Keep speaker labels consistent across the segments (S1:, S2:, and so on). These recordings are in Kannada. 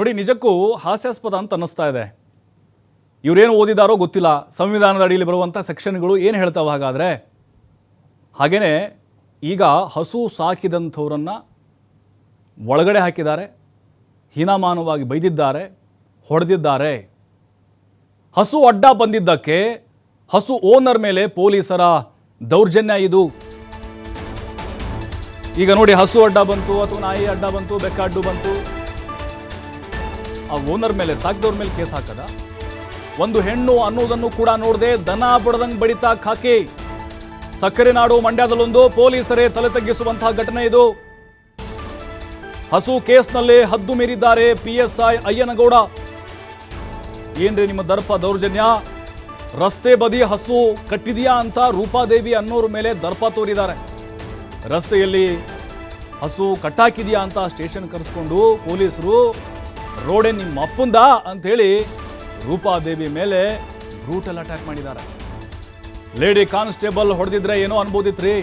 S1: ನೋಡಿ, ನಿಜಕ್ಕೂ ಹಾಸ್ಯಾಸ್ಪದ ಅಂತ ಅನ್ನಿಸ್ತಾ ಇದೆ. ಇವರೇನು ಓದಿದಾರೋ ಗೊತ್ತಿಲ್ಲ. ಸಂವಿಧಾನದ ಅಡಿಯಲ್ಲಿ ಬರುವಂಥ ಸೆಕ್ಷನ್ಗಳು ಏನು ಹೇಳ್ತಾವೆ ಹಾಗಾದರೆ? ಹಾಗೆಯೇ ಈಗ ಹಸು ಸಾಕಿದಂಥವ್ರನ್ನು ಒಳಗಡೆ ಹಾಕಿದ್ದಾರೆ. ಹೀನಾಮಾನವಾಗಿ ಬೈದಿದ್ದಾರೆ, ಹೊಡೆದಿದ್ದಾರೆ. ಹಸು ಅಡ್ಡ ಬಂದಿದ್ದಕ್ಕೆ ಹಸು ಓನರ್ ಮೇಲೆ ಪೊಲೀಸರ ದೌರ್ಜನ್ಯ ಇದು. ಈಗ ನೋಡಿ, ಹಸು ಅಡ್ಡ ಬಂತು ಅಥವಾ ನಾಯಿ ಅಡ್ಡ ಬಂತು ಬೆಕ್ಕ ಅಡ್ಡು ಬಂತು. ಆ ಓನರ್ ಮೇಲೆ, ಸಾಕಿದವ್ರ ಮೇಲೆ ಕೇಸ್ ಹಾಕದ? ಒಂದು ಹೆಣ್ಣು ಅನ್ನೋದನ್ನು ಕೂಡ ನೋಡದೆ ದನ ಬಡದಂಗ್ ಬಡಿತಾ ಖಾಕಿ. ಸಕ್ಕರೆ ನಾಡು ಮಂಡ್ಯದಲ್ಲೊಂದು ಪೊಲೀಸರೇ ತಲೆ ತಗ್ಗಿಸುವಂತಹ ಘಟನೆ ಇದು. ಹಸು ಕೇಸ್ನಲ್ಲಿ ಹದ್ದು ಮೀರಿದ್ದಾರೆ ಪಿಎಸ್ಐ ಅಯ್ಯನಗೌಡ. ಏನ್ರಿ ನಿಮ್ಮ ದರ್ಪ ದೌರ್ಜನ್ಯ? ರಸ್ತೆ ಬದಿ ಹಸು ಕಟ್ಟಿದೆಯಾ ಅಂತ ರೂಪಾದೇವಿ ಅನ್ನೋರ ಮೇಲೆ ದರ್ಪ ತೋರಿದ್ದಾರೆ. ರಸ್ತೆಯಲ್ಲಿ ಹಸು ಕಟ್ಟಾಕಿದೆಯಾ ಅಂತ ಸ್ಟೇಷನ್ ಕರೆಸ್ಕೊಂಡು ಪೊಲೀಸರು ರೋಡೆ ನಿಮ್ಮ ಅಪ್ಪಂದ ಅಂಥೇಳಿ ರೂಪಾದೇವಿ ಮೇಲೆ ಬ್ರೂಟಲ್ ಅಟ್ಯಾಕ್ ಮಾಡಿದ್ದಾರೆ. ಲೇಡಿ ಕಾನ್ಸ್ಟೇಬಲ್ ಹೊಡೆದಿದ್ರೆ ಏನೋ ಅನ್ಬೋದಿತ್ರಿ.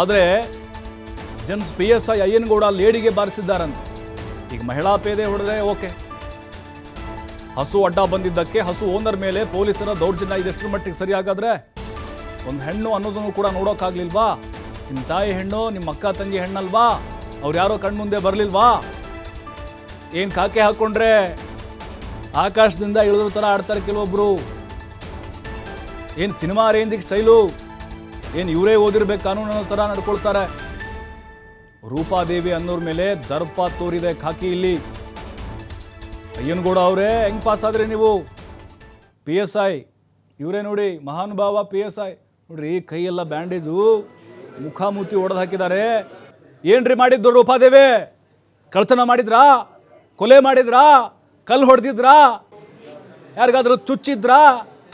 S1: ಆದರೆ gents P S I Ayyanagouda ಲೇಡಿಗೆ ಬಾರಿಸಿದ್ದಾರಂತೆ. ಈಗ ಮಹಿಳಾ ಪೇದೆ ಹೊಡೆದ್ರೆ ಓಕೆ. ಹಸು ಅಡ್ಡ ಬಂದಿದ್ದಕ್ಕೆ ಹಸು ಓನರ್ ಮೇಲೆ ಪೊಲೀಸರ ದೌರ್ಜನ್ಯ ಇದೆಷ್ಟು ಮಟ್ಟಿಗೆ ಸರಿಯಾಗಾದ್ರೆ ಒಂದು ಹೆಣ್ಣು ಅನ್ನೋದನ್ನು ಕೂಡ ನೋಡೋಕ್ಕಾಗ್ಲಿಲ್ವಾ ನಿಮ್ಮ ತಾಯಿ ಹೆಣ್ಣು ನಿಮ್ಮ ಅಕ್ಕ ತಂಗಿ ಹೆಣ್ಣಲ್ವಾ? ಅವ್ರು ಯಾರೋ ಕಣ್ಮುಂದೆ ಬರಲಿಲ್ವಾ? ಏನು ಕಾಕೆ ಹಾಕ್ಕೊಂಡ್ರೆ ಆಕಾಶದಿಂದ ಇಳಿದ್ರ ಥರ ಆಡ್ತಾರೆ ಕೆಲವೊಬ್ರು. ಏನು ಸಿನಿಮಾ ರೇಂಜಿಗೆ ಸ್ಟೈಲು? ಏನು ಇವರೇ ಓದಿರ್ಬೇಕು ಕಾನೂನು ಅನ್ನೋ ಥರ ನಡ್ಕೊಳ್ತಾರೆ. ರೂಪಾದೇವಿ ಅನ್ನೋರ್ ಮೇಲೆ ದರ್ಪ ತೋರಿದೆ ಖಾಕಿ ಇಲ್ಲಿ. ಅಯ್ಯನಗೌಡ ಅವರೇ, ಹೆಂಗ್ ಪಾಸ್ ಆದ್ರಿ ನೀವು? ಪಿ ಎಸ್ ಐ ಇವರೇ ನೋಡಿ, ಮಹಾನುಭಾವ ಪಿ ಎಸ್ ಐ ನೋಡ್ರಿ ಕೈಯೆಲ್ಲ ಬ್ಯಾಂಡೇಜು ಮುಖಾಮುತಿ ಒಡೆದು ಹಾಕಿದ್ದಾರೆ ಏನ್ರಿ ಮಾಡಿದ್ದು ರೂಪಾದೇವಿ? ಕಳ್ತನ ಮಾಡಿದ್ರಾ? ಕೊಲೆ ಮಾಡಿದ್ರಾ? ಕಲ್ಲು ಹೊಡೆದಿದ್ರಾ? ಯಾರಿಗಾದ್ರೂ ಚುಚ್ಚಿದ್ರಾ?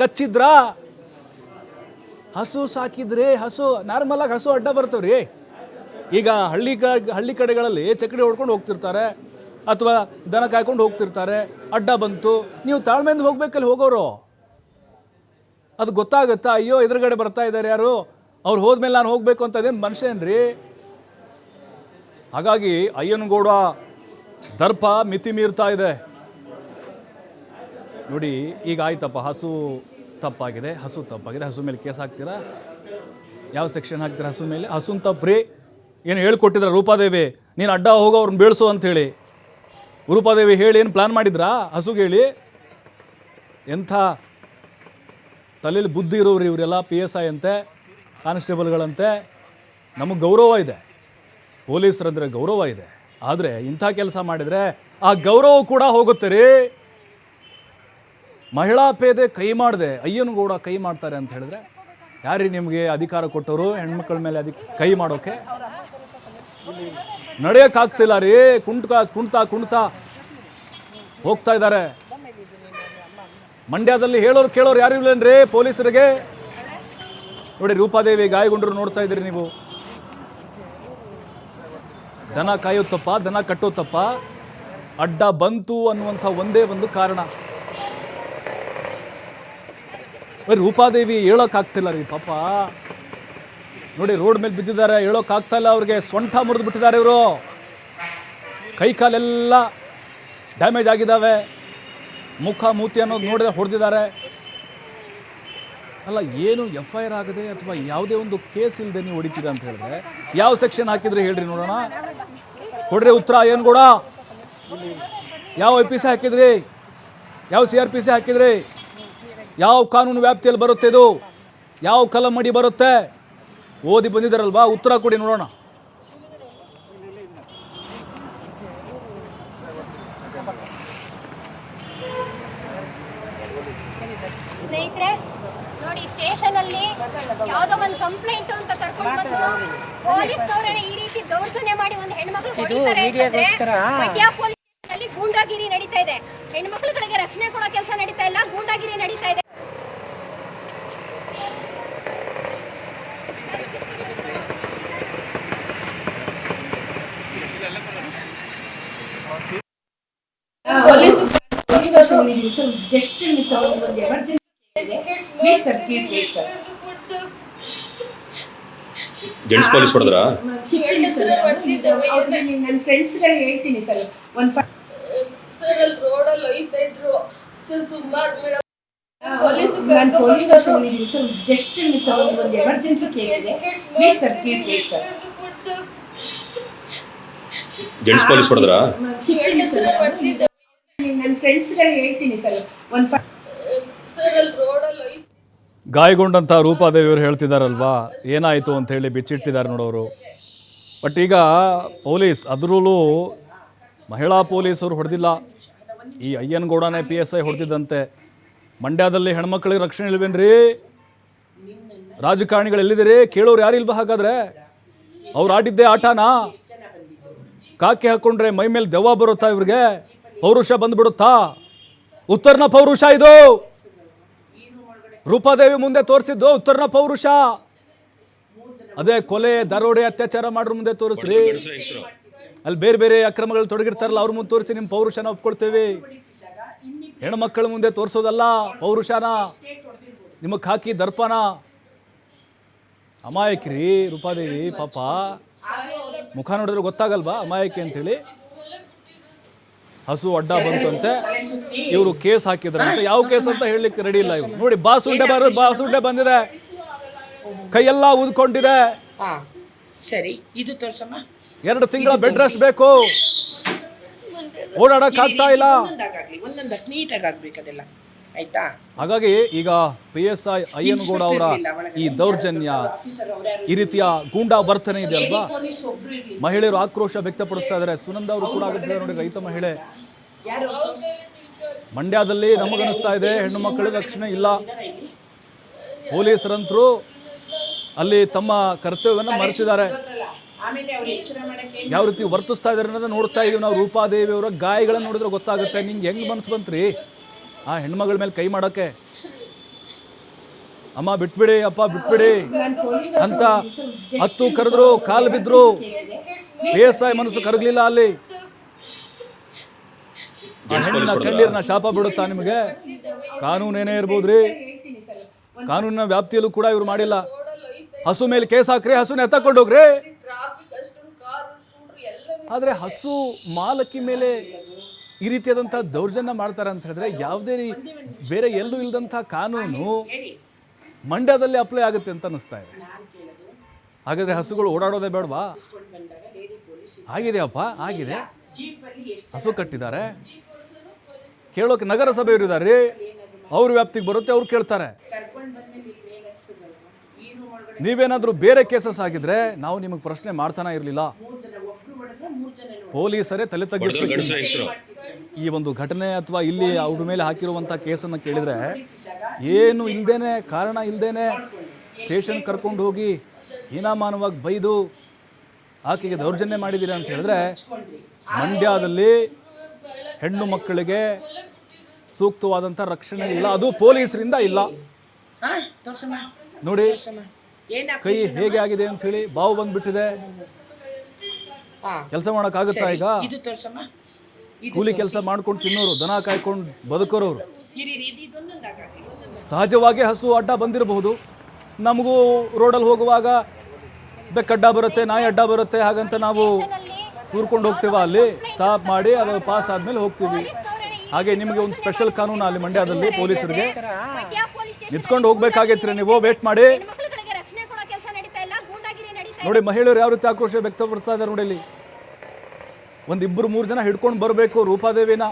S1: ಕಚ್ಚಿದ್ರಾ? ಹಸು ಸಾಕಿದ್ರೆ ಹಸು, ನಾರ್ಮಲ್ ಆಗಿ ಹಸು ಅಡ್ಡ ಬರ್ತವ್ರಿ. ಈಗ ಹಳ್ಳಿ ಹಳ್ಳಿ ಕಡೆಗಳಲ್ಲಿ ಚಕ್ರಿ ಹೊಡ್ಕೊಂಡು ಹೋಗ್ತಿರ್ತಾರೆ, ಅಥವಾ ದನ ಕಾಯ್ಕೊಂಡು ಹೋಗ್ತಿರ್ತಾರೆ, ಅಡ್ಡ ಬಂತು. ನೀವು ತಾಳ್ಮೆಯಿಂದ ಹೋಗ್ಬೇಕಲ್ಲಿ ಹೋಗೋರು. ಅದು ಗೊತ್ತಾಗುತ್ತಾ? ಅಯ್ಯೋ, ಎದುರುಗಡೆ ಬರ್ತಾ ಇದ್ದಾರೆ ಯಾರು? ಅವ್ರು ಹೋದ್ಮೇಲೆ ನಾನು ಹೋಗ್ಬೇಕು ಅಂತ ಅದೇನು ಮನುಷ್ಯನ್ರಿ ಹಾಗಾಗಿ ಅಯ್ಯನಗೌಡ ದರ್ಪ ಮಿತಿ ಮೀರ್ತಾ ಇದೆ. ನೋಡಿ, ಈಗ ಆಯ್ತಪ್ಪ, ಹಸು ತಪ್ಪಾಗಿದೆ ಹಸು ತಪ್ಪಾಗಿದೆ. ಹಸು ಮೇಲೆ ಕೇಸ್ ಹಾಕ್ತೀರಾ? ಯಾವ ಸೆಕ್ಷನ್ ಹಾಕ್ತೀರಾ ಹಸು ಮೇಲೆ? ಹಸುನ್ ತಪ್ಪ್ರಿ ಏನು ಹೇಳ್ಕೊಟ್ಟಿದ್ರ ರೂಪಾದೇವಿ? ನೀನು ಅಡ್ಡ ಹೋಗೋ ಅವ್ರನ್ನ ಬೀಳ್ಸು ಅಂಥೇಳಿ ರೂಪಾದೇವಿ ಹೇಳಿ, ಏನು ಪ್ಲ್ಯಾನ್ ಮಾಡಿದ್ರಾ? ಹಸುಗೆ ಹೇಳಿ. ಎಂಥ ತಲೆಯಲ್ಲಿ ಬುದ್ಧಿ ಇರೋರು ಇವರೆಲ್ಲ ಪಿ ಎಸ್ ಐ ಅಂತೆ, ಕಾನ್ಸ್ಟೇಬಲ್ಗಳಂತೆ. ನಮಗೆ ಗೌರವ ಇದೆ. ಪೊಲೀಸರಂದರೆ ಗೌರವ ಇದೆ. ಆದರೆ ಇಂಥ ಕೆಲಸ ಮಾಡಿದರೆ ಆ ಗೌರವ ಕೂಡ ಹೋಗುತ್ತೆ ರೀ. ಮಹಿಳಾ ಪೇದೆ ಕೈ ಮಾಡಿದೆ ಅಯ್ಯನಗೌಡ ಕೈ ಮಾಡ್ತಾರೆ ಅಂತ ಹೇಳಿದ್ರೆ ಯಾರಿ ನಿಮಗೆ ಅಧಿಕಾರ ಕೊಟ್ಟವರು? ಹೆಣ್ಮಕ್ಳ ಮೇಲೆ ಅದಿ ಕೈ ಮಾಡೋಕೆ? ನಡೆಯೋಕ್ಕಾಗ್ತಿಲ್ಲ ರೀ. ಕುಂಟ್ಕ ಕುಣ್ತಾ ಕುಣ್ತಾ ಹೋಗ್ತಾ ಇದ್ದಾರೆ. ಮಂಡ್ಯದಲ್ಲಿ ಹೇಳೋರು ಕೇಳೋರು ಯಾರು ರೀ ಪೊಲೀಸರಿಗೆ? ನೋಡಿ ರೂಪಾದೇವಿ ಗಾಯಗೊಂಡ್ರು ನೋಡ್ತಾ ಇದ್ದೀರಿ ನೀವು. ದನ ಕಾಯುತ್ತಪ್ಪ, ದನ ಕಟ್ಟೋತಪ್ಪ ಅಡ್ಡ ಬಂತು ಅನ್ನುವಂಥ ಒಂದೇ ಒಂದು ಕಾರಣ. ರೂಪಾದೇವಿ ಹೇಳೋಕ್ಕಾಗ್ತಿಲ್ಲ ರೀ, ಪಾಪ. ನೋಡಿ, ರೋಡ್ ಮೇಲೆ ಬಿದ್ದಿದ್ದಾರೆ, ಹೇಳೋಕ್ಕಾಗ್ತಾ ಇಲ್ಲ ಅವ್ರಿಗೆ. ಸೊಂಟ ಮುರಿದು ಬಿಟ್ಟಿದ್ದಾರೆ ಇವರು. ಕೈ ಕಾಲೆಲ್ಲ ಡ್ಯಾಮೇಜ್ ಆಗಿದ್ದಾವೆ. ಮುಖ ಮೂತಿ ಅನ್ನೋದು ನೋಡಿದ್ರೆ ಹೊಡೆದಿದ್ದಾರೆ. ಅಲ್ಲ, ಏನು ಎಫ್ ಐ ಆರ್ ಆಗದೆ ಅಥವಾ ಯಾವುದೇ ಒಂದು ಕೇಸ್ ಇಲ್ಲದೆ ನೀವು ಹೊಡಿತೀರಾ ಅಂತ ಹೇಳಿದ್ರೆ, ಯಾವ ಸೆಕ್ಷನ್ ಹಾಕಿದ್ರೆ ಹೇಳ್ರಿ ನೋಡೋಣ. ಕೊಡ್ರಿ ಉತ್ತರ ಏನು ಕೂಡ ಯಾವ ಐ ಪಿ ಸಿ ಹಾಕಿದ್ರಿ? ಯಾವ ಸಿ ಆರ್ ಪಿ ಸಿ ಹಾಕಿದ್ರಿ? ಯಾವ ಕಾನೂನು ವ್ಯಾಪ್ತಿಯಲ್ಲಿ ಬರುತ್ತೆ ಇದು? ಯಾವ ಕಲಮಡಿ ಬರುತ್ತೆ? ಓದಿ ಬಂದಿದ್ದಾರಲ್ವಾ? ಉತ್ತರ ಕೊಡಿ ನೋಡೋಣ.
S2: ಸ್ನೇಹಿತರೆ ನೋಡಿ ಸ್ಟೇಷನ್ ಅಲ್ಲಿ ಯಾವ್ದೋ ಒಂದು ಕಂಪ್ಲೇಂಟ್ ಅಂತ ಕರ್ಕೊಂಡು ಬಂದು ಪೊಲೀಸ್ನವರೇ ಈ ರೀತಿ ದೌರ್ಜನ್ಯ ಮಾಡಿ ಒಂದು ಹೆಣ್ಮಕ್ಳು ಹೊಡಿತಾರೆ ಅಂತಂದ್ರೆ ಮಂಡ್ಯ ಪೊಲೀಸ್ ಸ್ಟೇಷನ್ ಅಲ್ಲಿ ಗೂಂಡಾಗಿರಿ ನಡೀತಾ ಇದೆ. ಹೆಣ್ಮಕ್ಳುಗಳಿಗೆ ರಕ್ಷಣೆ ಕೊಡೋ ಕೆಲಸ ನಡೀತಾ ಇಲ್ಲ ಗೂಂಡಾಗಿರಿ ನಡೀತಾ ಇದೆ.
S3: Police just miss emergency please sir please wait sir
S4: gents police ಹೊಡೆದ್ರಾ
S3: ಸಿಗ್ತೀನಿ ಸರ್ ನನ್ನ ಫ್ರೆಂಡ್ಸ್ಗಳಿಗೆ ಹೇಳ್ತೀನಿ ಸರ್ ಒಂದು
S4: ಸರ್ ಅಲ್ಲಿ ರೋಡಲ್ಲಿ ಒಯ್ತಾ ಇದ್ರು. ಸರ್ ಸುಮಾರು ಮೇಡಮ್ ಪೊಲೀಸ್
S3: ನಾನು ಪೊಲೀಸ್ ಸ್ಟೇಷನ್ ಇದ್ದೀನಿ ಸರ್ ಜಸ್ಟ್ ಮಿಸ್ ಸರ್ ಒಂದು ಎಮರ್ಜೆನ್ಸಿ ಕೇಸ್ ಇದೆ. Please sir please wait sir
S5: gents police ಹೊಡೆದ್ರಾ
S3: ಸಿಕ್ಕಿದ್ದೆ ಸರ್ ನನ್ನ ಫ್ರೆಂಡ್ಸ್ಗಳು ಹೇಳ್ತೀನಿ ಸರ್ ಒಂದು
S4: ಸರ್ ಅಲ್ಲಿ ರೋಡ್ ಒಯ್ತಾ
S1: ಗಾಯಗೊಂಡಂಥ ರೂಪಾದೇವಿಯವರು ಹೇಳ್ತಿದ್ದಾರಲ್ವಾ ಏನಾಯಿತು ಅಂತ ಹೇಳಿ ಬಿಚ್ಚಿಟ್ಟಿದ್ದಾರೆ ನೋಡೋರು. ಬಟ್ ಈಗ ಪೊಲೀಸ್ ಅದರಲ್ಲೂ ಮಹಿಳಾ ಪೊಲೀಸರು ಹೊಡೆದಿಲ್ಲ. ಈ ಅಯ್ಯನಗೌಡನೇ ಪಿ ಎಸ್ ಐ ಹೊಡೆದಿದ್ದಂತೆ. ಮಂಡ್ಯದಲ್ಲಿ ಹೆಣ್ಮಕ್ಳಿಗೆ ರಕ್ಷಣೆ ಇಲ್ವೇನ್ರಿ? ರಾಜಕಾರಣಿಗಳು ಎಲ್ಲಿದ್ದೀರಿ ಕೇಳೋರು ಯಾರಿಲ್ವಾ ಹಾಗಾದ್ರೆ? ಅವ್ರು ಆಡಿದ್ದೇ ಆಟನಾ? ಕಾಕಿ ಹಾಕ್ಕೊಂಡ್ರೆ ಮೈ ಮೇಲೆ ದೆವ್ವ ಬರುತ್ತಾ ಇವ್ರಿಗೆ? ಪೌರುಷ ಬಂದ್ಬಿಡುತ್ತಾ? ಉತ್ತರನ ಪೌರುಷ ಇದು! ರೂಪಾದೇವಿ ಮುಂದೆ ತೋರಿಸಿದ್ದು ಉತ್ತರನ ಪೌರುಷ. ಅದೇ ಕೊಲೆ, ದರೋಡೆ, ಅತ್ಯಾಚಾರ ಮಾಡ್ರ ಮುಂದೆ ತೋರಿಸ್ರಿ. ಅಲ್ಲಿ ಬೇರೆ ಬೇರೆ ಅಕ್ರಮಗಳು ತೊಡಗಿರ್ತಾರಲ್ಲ, ಅವ್ರ ಮುಂದೆ ತೋರಿಸಿ ನಿಮ್ಮ ಪೌರುಷನ ಒಪ್ಕೊಳ್ತೇವೆ. ಹೆಣ್ಮಕ್ಳ ಮುಂದೆ ತೋರಿಸೋದಲ್ಲ ಪೌರುಷನ. ನಿಮಗೆ ಹಾಕಿ ದರ್ಪಣ ಅಮಾಯಕಿರಿ ರೂಪಾದೇವಿ, ಪಾಪ. ಮುಖ ನೋಡಿದ್ರೆ ಗೊತ್ತಾಗಲ್ವಾ ಅಮಾಯಕಿ ಅಂತೇಳಿ? ಹಸು ಅಡ್ಡ ಬಂತಂತೆ ಇವರು ಕೇಸ್ ಹಾಕಿದ್ರಂತೆ. ಯಾವ ಕೇಸ್ ಅಂತ ಹೇಳಲಿಕ್ಕೆ ರೆಡಿ ಇಲ್ಲ ಇವರು. ನೋಡಿ ಬಾಸುಂಡೆ ಬರ ಬಾಸುಂಡೆ ಬಂದಿದೆ. ಕೈಯೆಲ್ಲ ಊದ್ಕೊಂಡಿದೆ.
S3: ಹಾ ಸರಿ. ಇದು ತೋರ್ಸಮ್ಮ.
S1: ಎರಡು ತಿಂಗಳ ಬೆಡ್ ರೆಸ್ಟ್ ಬೇಕು. ಓಡಾಡಕ್ ಆಗ್ತಾ ಇಲ್ಲ
S3: ಒಂದೊಂದಾಗಲಿ ಒಂದೊಂದಕ್ಕೆ ನೀಟಾಗಿ ಆಗ್ಬೇಕು ಅದೆಲ್ಲ. ಆಯ್ತಾ?
S1: ಹಾಗಾಗಿ ಈಗ ಪಿ ಎಸ್ ಐ ಅಯ್ಯನಗೌಡ ಅವರ ಈ ದೌರ್ಜನ್ಯ ಈ ರೀತಿಯ ಗೂಂಡಾ ವರ್ತನೆ ಇದೆ ಅಲ್ವಾ? ಮಹಿಳೆಯರು ಆಕ್ರೋಶ ವ್ಯಕ್ತಪಡಿಸ್ತಾ ಇದ್ದಾರೆ. ಸುನಂದ ಅವರು ಕೂಡ ಆಗುತ್ತಿದ್ದಾರೆ ನೋಡಿ ರೈತ ಮಹಿಳೆ. ಮಂಡ್ಯದಲ್ಲಿ ನಮಗನಿಸ್ತಾ ಇದೆ ಹೆಣ್ಣು ಮಕ್ಕಳಿಗೆ ರಕ್ಷಣೆ ಇಲ್ಲ. ಪೊಲೀಸರಂತರೂ ಅಲ್ಲಿ ತಮ್ಮ ಕರ್ತವ್ಯವನ್ನು ಮರೆಸಿದ್ದಾರೆ ಯಾವ ರೀತಿ ವರ್ತಿಸ್ತಾ ಇದ್ದಾರೆ ಅನ್ನೋದನ್ನ ನೋಡ್ತಾ ಇದೀವಿ ನಾವು. ರೂಪಾದೇವಿ ಅವರ ಗಾಯಗಳನ್ನು ನೋಡಿದ್ರೆ ಗೊತ್ತಾಗುತ್ತೆ. ನಿಂಗೆ ಹೆಂಗ್ ಮನ್ಸು ಬಂತ್ರಿ? ಆ ಹೆಣ್ಮಗಳ ಮೇಲೆ ಕೈ ಮಾಡೋಕ್ಕೆ ಅಮ್ಮ ಬಿಟ್ಬಿಡಿ ಅಪ್ಪ ಬಿಟ್ಬಿಡಿ. ಅಂತ ಹತ್ತು ಕರೆದ್ರು ಕಾಲು ಬಿದ್ರು. ಬೇಸಾಯ ಮನಸ್ಸು ಕರಗಲಿಲ್ಲ ಅಲ್ಲಿ. ಕಣ್ಣೀರ್ನ ಶಾಪ ಬಿಡುತ್ತಾ ನಿಮಗೆ? ಕಾನೂನೇನೇ ಇರ್ಬೋದ್ರಿ. ಕಾನೂನಿನ ವ್ಯಾಪ್ತಿಯಲ್ಲೂ ಕೂಡ ಇವ್ರು ಮಾಡಿಲ್ಲ. ಹಸು ಮೇಲೆ ಕೇಸ್ ಹಾಕ್ರಿ ಹಸುನ
S4: ಎತ್ತಕೊಂಡೋಗ್ರಿ
S1: ಆದರೆ ಹಸು ಮಾಲಕಿ ಮೇಲೆ ಈ ರೀತಿಯಾದಂಥ ದೌರ್ಜನ್ಯ ಮಾಡ್ತಾರೆ ಅಂತ ಹೇಳಿದ್ರೆ ಯಾವುದೇ ರೀ ಬೇರೆ ಎಲ್ಲೂ ಇಲ್ಲದಂಥ ಕಾನೂನು ಮಂಡ್ಯದಲ್ಲಿ ಅಪ್ಲೈ ಆಗುತ್ತೆ ಅಂತ ಅನ್ನಿಸ್ತಾ ಇದೆ. ಹಾಗಾದ್ರೆ ಹಸುಗಳು ಓಡಾಡೋದೇ ಬೇಡವಾ? ಆಗಿದೆಯಪ್ಪ, ಆಗಿದೆ. ಹಸು ಕಟ್ಟಿದ್ದಾರೆ. ಕೇಳೋಕೆ ನಗರಸಭೆಯವರು ಇದ್ದಾರೆ ಅವ್ರ ವ್ಯಾಪ್ತಿಗೆ ಬರುತ್ತೆ, ಅವ್ರು ಕೇಳ್ತಾರೆ. ನೀವೇನಾದರೂ ಬೇರೆ ಕೇಸಸ್ ಆಗಿದ್ರೆ ನಾವು ನಿಮಗೆ ಪ್ರಶ್ನೆ ಮಾಡ್ತಾನೆ ಇರಲಿಲ್ಲ. ಪೊಲೀಸರೇ ತಲೆ ತಗ್ಗಿಸಬೇಕು. ಈ ಒಂದು ಘಟನೆ ಅಥವಾ ಇಲ್ಲಿ ಅವ್ರ ಮೇಲೆ ಹಾಕಿರುವಂಥ ಕೇಸನ್ನು ಕೇಳಿದರೆ ಏನು ಇಲ್ದೇನೆ ಕಾರಣ ಇಲ್ದೇನೆ ಸ್ಟೇಷನ್ ಕರ್ಕೊಂಡು ಹೋಗಿ ಹೀನಾಮಾನವಾಗಿ ಬೈದು ಆಕೆಗೆ ದೌರ್ಜನ್ಯ ಮಾಡಿದ್ದೀರಿ ಅಂತ ಹೇಳಿದ್ರೆ ಮಂಡ್ಯದಲ್ಲಿ ಹೆಣ್ಣು ಮಕ್ಕಳಿಗೆ ಸೂಕ್ತವಾದಂಥ ರಕ್ಷಣೆ ಇಲ್ಲ. ಅದು ಪೊಲೀಸರಿಂದ ಇಲ್ಲ. ನೋಡಿ
S3: ಏನ
S1: ಕೈ ಹೇಗೆ ಆಗಿದೆ ಅಂತ ಹೇಳಿ ಬಾವು ಬಂದ್ಬಿಟ್ಟಿದೆ. ಕೆಲಸ ಮಾಡೋಕ್ಕಾಗುತ್ತಾ ಈಗ?
S3: ಇದು ತೋರ್ಸಮ್ಮ. ಇದು
S1: ಕೂಲಿ ಕೆಲಸ ಮಾಡ್ಕೊಂಡು ತಿನ್ನೋರು ದನ ಕಾಯ್ಕೊಂಡು ಬದುಕೋರವ್ರು
S3: ಇದು
S1: ಸಹಜವಾಗಿ ಹಸು ಅಡ್ಡ ಬಂದಿರಬಹುದು. ನಮಗೂ ರೋಡಲ್ಲಿ ಹೋಗುವಾಗ ಬೆಕ್ಕಡ್ಡ ಬರುತ್ತೆ ನಾಯಿ ಅಡ್ಡ ಬರುತ್ತೆ ಹಾಗಂತ ನಾವು ಕೂರ್ಕೊಂಡು ಹೋಗ್ತೀವ ಅಲ್ಲಿ? ಸ್ಟಾಪ್ ಮಾಡಿ ಅದು ಪಾಸ್ ಆದ್ಮೇಲೆ ಹೋಗ್ತೀವಿ. ಹಾಗೆ ನಿಮಗೆ ಒಂದು ಸ್ಪೆಷಲ್ ಕಾನೂನು ಅಲ್ಲಿ ಮಂಡ್ಯದಲ್ಲಿ ಪೊಲೀಸರಿಗೆ. ನಿಂತ್ಕೊಂಡು ಹೋಗ್ಬೇಕಾಗೈತ್ರಿ ನೀವು. ವೇಟ್ ಮಾಡಿ
S2: ಹೆಣ್ಮಕ್ಳುಗಳಿಗೆ ರಕ್ಷಣೆ ಕೊಡೋ ಕೆಲಸ ನಡೀತಾ ಇಲ್ಲ ಗೂಂಡಾಗಿರಿ ನಡೀತಾ ಇದೆ
S1: ನೋಡಿ, ಮಹಿಳೆಯರು ಯಾವ ರೀತಿ ಆಕ್ರೋಶ ವ್ಯಕ್ತಪಡಿಸ್ತಾ ಇದ್ದಾರೆ ನೋಡಿ ಇಲ್ಲಿ. ಒಂದಿಬ್ಬರು ಮೂರು ಜನ ಹಿಡ್ಕೊಂಡು ಬರಬೇಕು ರೂಪಾದೇವಿನ.